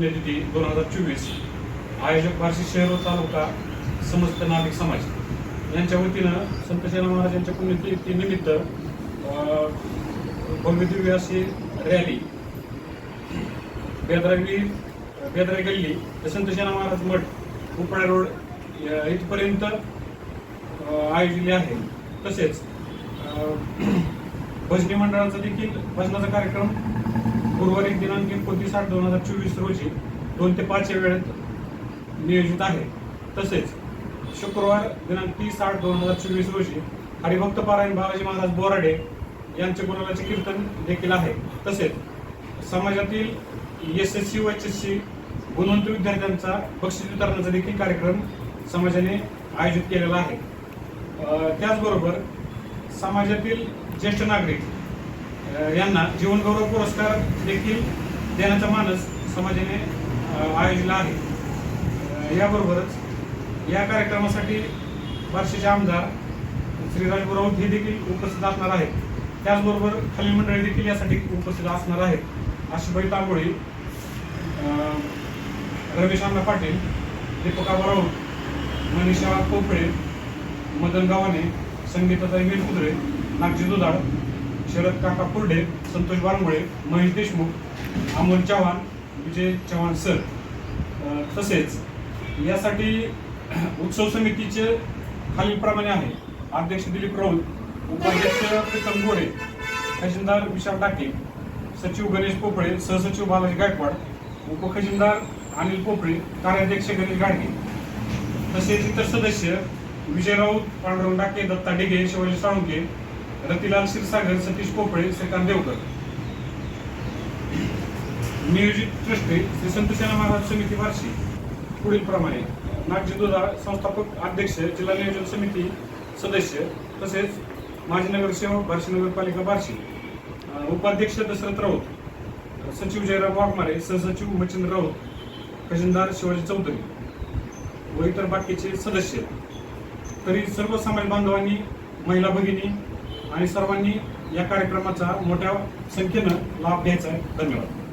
दोन हजार चोवीस. आयोजक बार्शी शहर तालुका समस्त नागरिक समाज. यांच्या वतीनं संत सेना महाराज यांच्या पुण्यतिथीनिमित्त निमित्त अशी रॅली. बेदरावी बेदरा गल्ली ते संत सेना महाराज मठ उपळा रोड इथपर्यंत अ, आयोजली आहे. तसेच भजनी मंडळाचा देखील भजनाचा कार्यक्रम गुरुवारी दिनांक एकोणतीस आठ दोन हजार चोवीस रोजी दोन ते पाच या वेळेत नियोजित आहे. तसेच शुक्रवार दिनांक तीस आठ दोन हजार चोवीस रोजी हरिभक्त पारायण बालाजी महाराज बोराडे यांचे गुरुवाचे कीर्तन देखील आहे. तसेच समाजातील एस एस सी व एच एस सी गुणवंत विद्यार्थ्यांचा बक्षीस वितरणाचा देखील कार्यक्रम समाजाने आयोजित केलेला आहे. त्याचबरोबर समाजातील ज्येष्ठ नागरिक यांना जीवनगौरव पुरस्कार देखील देण्याचा मानस समाजाने अ, आयोजिला आहे. याबरोबरच या कार्यक्रमासाठी बार्शीचे आमदार श्री राजभाऊ राऊत हे देखील उपस्थित असणार आहेत. त्याचबरोबर खालील मंडळी देखील यासाठी उपस्थित असणार आहेत. आशुबाई तांबोळी रमेश अण्णा पाटील दीपका राऊत मनीषा कोपळे मदन गावाने संगीताताई वीरकुद्रे नागजी दुधाळ शरद काका कुर्डे संतोष बारंगुळे महेश देशमुख अमोल चव्हाण विजय चव्हाण सर. तसेच यासाठी उत्सव समितीचे खालीलप्रमाणे आहे. अध्यक्ष दिलीप राऊत उपाध्यक्ष प्रीतम गोडे खजिनदार विशाल टाके सचिव गणेश पोपळे सहसचिव बालाजी गायकवाड उपखजिनदार अनिल पोपळे कार्याध्यक्ष गणेश गाडगे. तसेच इतर सदस्य विजय राऊत पांडुरंग डाके दत्ता डिगे शिवाजी साळुंके रतिलाल क्षीरसागर सतीश पोपळे श्रीकांत देवकर. नियोजित ट्रस्टी श्री संत सेना महाराज समिती बार्शी पुढील प्रमाणे नागजी दुधा संस्थापक अध्यक्ष जिल्हा नियोजन समिती सदस्य तसेच माजी नगरसेवक बार्शी नगरपालिका बार्शी. उपाध्यक्ष दशरथ राऊत सचिव जयराम वाघमारे सहसचिव उमचंद्र राऊत खजिनदार शिवाजी चौधरी व इतर बाकीचे सदस्य. तरी सर्व समाज बांधवांनी महिला भगिनी आणि सर्वांनी या कार्यक्रमाचा मोठ्या संख्येनं लाभ घ्यायचा आहे. धन्यवाद.